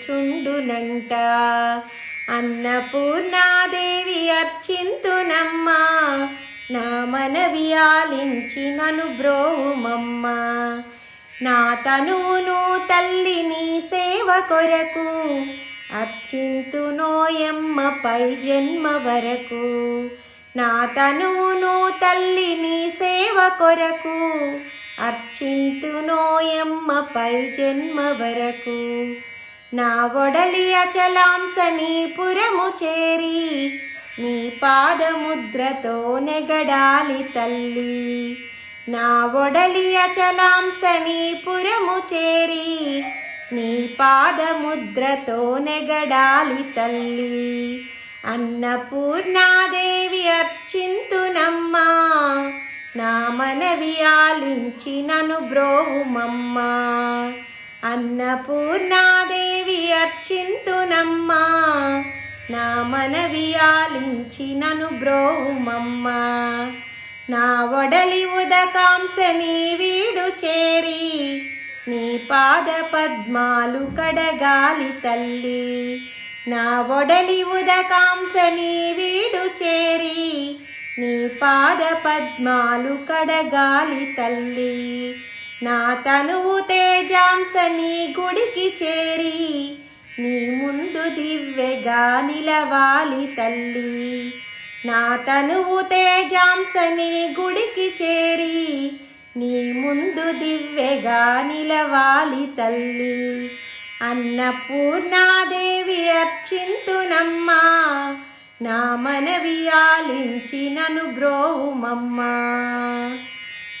నిలుచుండునంట అన్నపూర్ణాదేవి అర్చింతునమ్మా నా మనవి ఆలించినను బ్రోవుమమ్మ. నా తనును తల్లి నీ సేవ కొరకు అర్చింతునోయమ్మ పై జన్మ వరకు. నా తనువును తల్లి నీ సేవ కొరకు అర్చింతునోయమ్మ పై జన్మ వరకు. నా ఒడలి అచలాంశ చేరి నీ పాదముద్రతో నెగడాలి తల్లి. నా ఒడలి అచలాంశ చేరి నీ పాదముద్రతో నెగడాలి తల్లి. అన్నపూర్ణాదేవి అర్చింతునమ్మా నా మనవి ఆలించినను బ్రోవుమమ్మా. అన్నపూర్ణాదేవి అర్చింతునమ్మా నా మనవి ఆలించినను బ్రోవుమమ్మా నా ఒడలి ఉదకాంశ నీ వీడు చేరి నీ పాద పద్మాలు కడగాలి తల్లి. నా ఒడలి ఉదకాంశ నీ వీడు చేరి నీ పాద పద్మాలు కడగాలి తల్లి. నా తనువు తేజాంశ నీ గుడికి చేరి నీ ముందు దివ్యగా నిలవాలి తల్లి. నా తనువు తేజాంశ నీ గుడికి చేరి నీ ముందు దివ్యగా నిలవాలి తల్లి. అన్నపూర్ణాదేవి అర్చింతునమ్మా నా మనవి ఆలించినను గ్రోవుమమ్మా.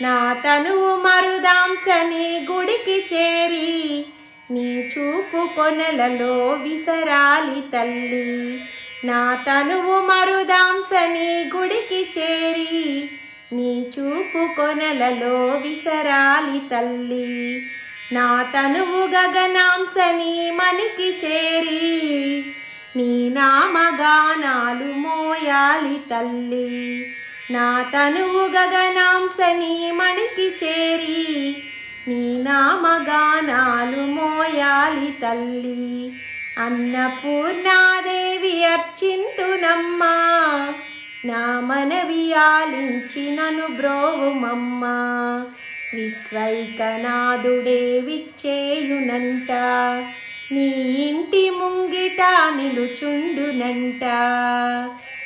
నా తనువు మరుదాంసని గుడికి చేరి నీ చూపు కొనలలో విసరాలి తల్లి. నా తనువు మరుదాంసని గుడికి చేరి నీ చూపు కొనలలో విసరాలి తల్లి. నా తనువు గగనాంసని మనికి చేరి నీ నామగానాలు మోయాలి తల్లి. నా తనువు గగనాంశ నీ చేరి నీ నామగానాలు మోయాలి తల్లి. అన్నపూర్ణాదేవి అర్చింతునమ్మా నా మనవి ఆలించినను బ్రోవుమమ్మా. విశ్వైకనాథుడే విచ్చేయునంట నీ ఇంటి ముంగిట నిలుచుండునంట.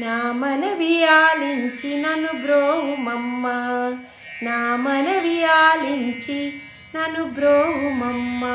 నా మనవి ఆలించినను బ్రోవుమమ్మా. నా మనవి ఆలించి నను బ్రోవుమమ్మా.